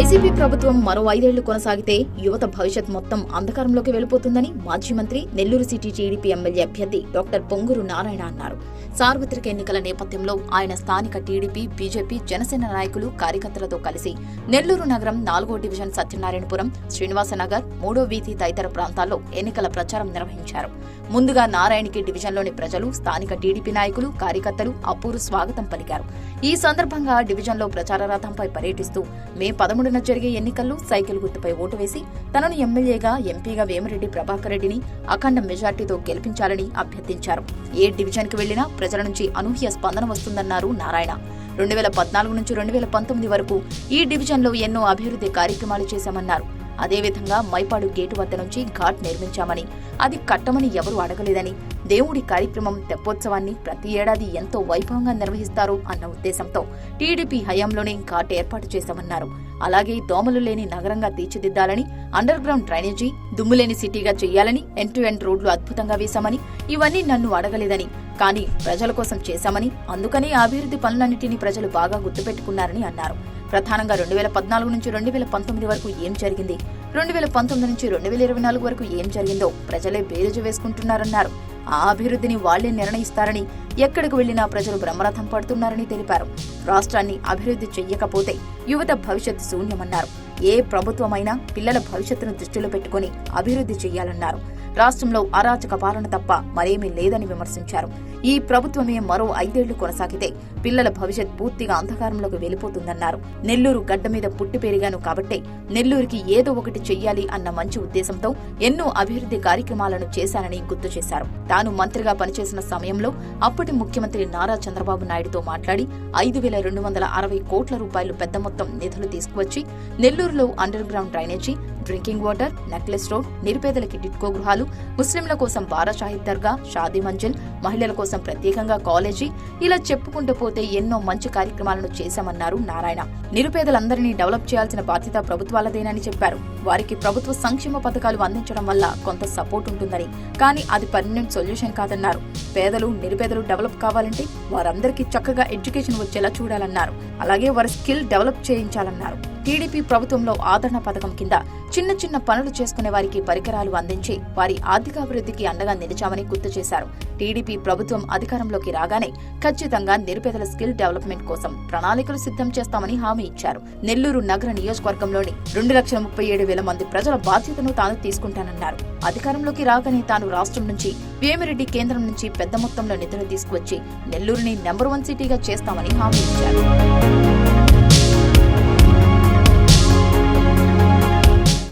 YCP ప్రభుత్వం మరో ఐదేళ్ళు కొనసాగితే యువత భవిష్యత్ మొత్తం అంధకారంలోకి వెళ్ళిపోతుందని మాజీ మంత్రి నెల్లూరు సిటీ టీడీపీ ఎమ్మెల్యే అభ్యర్థి డాక్టర్ పొంగూరు నారాయణ అన్నారు. సార్వత్రిక ఎన్నికల నేపథ్యంలో ఆయన స్థానిక టీడీపీ బీజేపీ జనసేన నాయకులు కార్యకర్తలతో కలిసి నెల్లూరు నగరం నాలుగో డివిజన్ సత్యనారాయణపురం శ్రీనివాసనగర్ మూడో వీధి తదితర ప్రాంతాల్లో ఎన్నికల ప్రచారం నిర్వహించారు. ముందుగా నారాయణకి డివిజన్లోని ప్రజలు స్థానిక టీడీపీ నాయకులు కార్యకర్తలు అపూర్వ స్వాగతం పలికారు. ఈ సందర్భంగా డివిజన్లో ప్రచార రథంపై పర్యటిస్తూ మే పదమూడు పదమూడున జరిగే ఎన్నికల్లో సైకిల్ గుర్తుపై ఓటు వేసి తనను ఎమ్మెల్యేగా ఎంపీగా వేమిరెడ్డి ప్రభాకర్ రెడ్డిని అఖండ మెజార్టీతో గెలిపించాలని అభ్యర్థించారు. ఏ డివిజన్కి వెళ్ళినా ప్రజల నుంచి అనూహ్య స్పందన వస్తుందన్నారు నారాయణ. రెండు వేల పద్నాలుగు నుంచి రెండు వేల పంతొమ్మిది వరకు ఈ డివిజన్లో ఎన్నో అభివృద్ధి కార్యక్రమాలు చేశామన్నారు. అదేవిధంగా మైపాడు గేటు వద్ద నుంచి ఘాట్ నిర్మించామని అది కట్టమని ఎవరూ అడగలేదని దేవుడి కార్యక్రమం తెప్పోత్సవాన్ని ప్రతి ఏడాది ఎంతో వైభవంగా నిర్వహిస్తారు అన్న ఉద్దేశంతో టీడీపీ హయాంలోనే ఘాట్ ఏర్పాటు చేశామన్నారు. అలాగే దోమలు లేని నగరంగా తీర్చిదిద్దాలని అండర్ గ్రౌండ్ డ్రైనేజీ దుమ్ములేని సిటీగా చేయాలని ఎండ్ టు ఎండ్ రోడ్లు అద్భుతంగా వేశామని ఇవన్నీ నన్ను అడగలేదని కానీ ప్రజల కోసం చేశామని అందుకనే అభివృద్ధి పనులన్నింటినీ ప్రజలు బాగా గుర్తుపెట్టుకున్నారని అన్నారు. ప్రధానంగా రెండు వేల పద్నాలుగు నుంచి రెండు వేల పంతొమ్మిది వరకు ఏం జరిగింది? రెండు వేల పంతొమ్మిది నుంచి రెండు వేల ఇరవై నాలుగు వరకు ఏం జరిగిందో ప్రజలే బేరుజు వేసుకుంటున్నారన్నారు. ఆ అభివృద్ధిని వాళ్ళే నిర్ణయిస్తారని ఎక్కడికి వెళ్ళినా ప్రజలు బ్రహ్మరథం పడుతున్నారని తెలిపారు. రాష్ట్రాన్ని అభివృద్ధి చెయ్యకపోతే యువత భవిష్యత్తు శూన్యమన్నారు. ఏ ప్రభుత్వమైనా పిల్లల భవిష్యత్తును దృష్టిలో పెట్టుకుని అభివృద్ధి చెయ్యాలన్నారు. రాష్ట్రంలో అరాచక పాలన తప్ప మరేమీ లేదని విమర్శించారు. ఈ ప్రభుత్వమే మరో ఐదేళ్ళు కొనసాగితే పిల్లల భవిష్యత్ పూర్తిగా అంధకారంలోకి వెళ్ళిపోతుందన్నారు నెల్లూరు గడ్డ మీద పుట్టి పెరిగాను కాబట్టే నెల్లూరుకి ఏదో ఒకటి చెయ్యాలి అన్న మంచి ఉద్దేశంతో ఎన్నో అభివృద్ధి కార్యక్రమాలను చేశానని గుర్తు చేశారు. తాను మంత్రిగా పనిచేసిన సమయంలో అప్పటి ముఖ్యమంత్రి నారా చంద్రబాబు నాయుడుతో మాట్లాడి ఐదు వేల రెండు వందల అరవై కోట్ల రూపాయలు పెద్ద మొత్తం నిధులు తీసుకువచ్చి నెల్లూరులో under ground drainage drinking water necklace road నిరుపేదలకి TIDCO గృహాలు ముస్లింల కోసం బారాషాహిద్ దర్గా షాదీ మంజిల్ మహిళల కోసం ప్రత్యేకంగా కాలేజీ ఇలా చెప్పుకుంటూ పోతే ఎన్నో మంచి కార్యక్రమాలను చేశామన్నారు నారాయణ. నిరుపేదలందరినీ డెవలప్ చేయాల్సిన బాధ్యత ప్రభుత్వాలదేనని చెప్పారు. వారికి ప్రభుత్వ సంక్షేమ పథకాలు అందించడం వల్ల కొంత సపోర్ట్ ఉంటుందని. కానీ అది పర్మనెంట్ సొల్యూషన్ కాదన్నారు. పేదలు నిరుపేదలు డెవలప్ కావాలంటే వారందరికీ చక్కగా ఎడ్యుకేషన్ వచ్చేలా చూడాలన్నారు. అలాగే వారి స్కిల్ డెవలప్ చేయించాలన్నారు. టీడీపీ ప్రభుత్వంలో ఆదరణ పథకం కింద చిన్న చిన్న పనులు చేసుకునే వారికి పరికరాలు అందించి వారి ఆర్థికాభివృద్ధికి అండగా నిలిచామని గుర్తు చేశారు. టీడీపీ ప్రభుత్వం అధికారంలోకి రాగానే ఖచ్చితంగా నిరుపేదల స్కిల్ డెవలప్మెంట్ కోసం ప్రణాళికలు సిద్ధం చేస్తామని హామీ ఇచ్చారు. నెల్లూరు నగర నియోజకవర్గంలోని రెండు లక్షల ముప్పై ఏడు వేల మంది ప్రజల బాధ్యతను తాను తీసుకుంటానన్నారు. అధికారంలోకి రాగానే తాను రాష్ట్రం నుంచి వేమిరెడ్డి కేంద్రం నుంచి పెద్ద మొత్తంలో నిధులు తీసుకువచ్చి నెల్లూరుని నెంబర్ వన్ సిటీగా చేస్తామని హామీ ఇచ్చారు.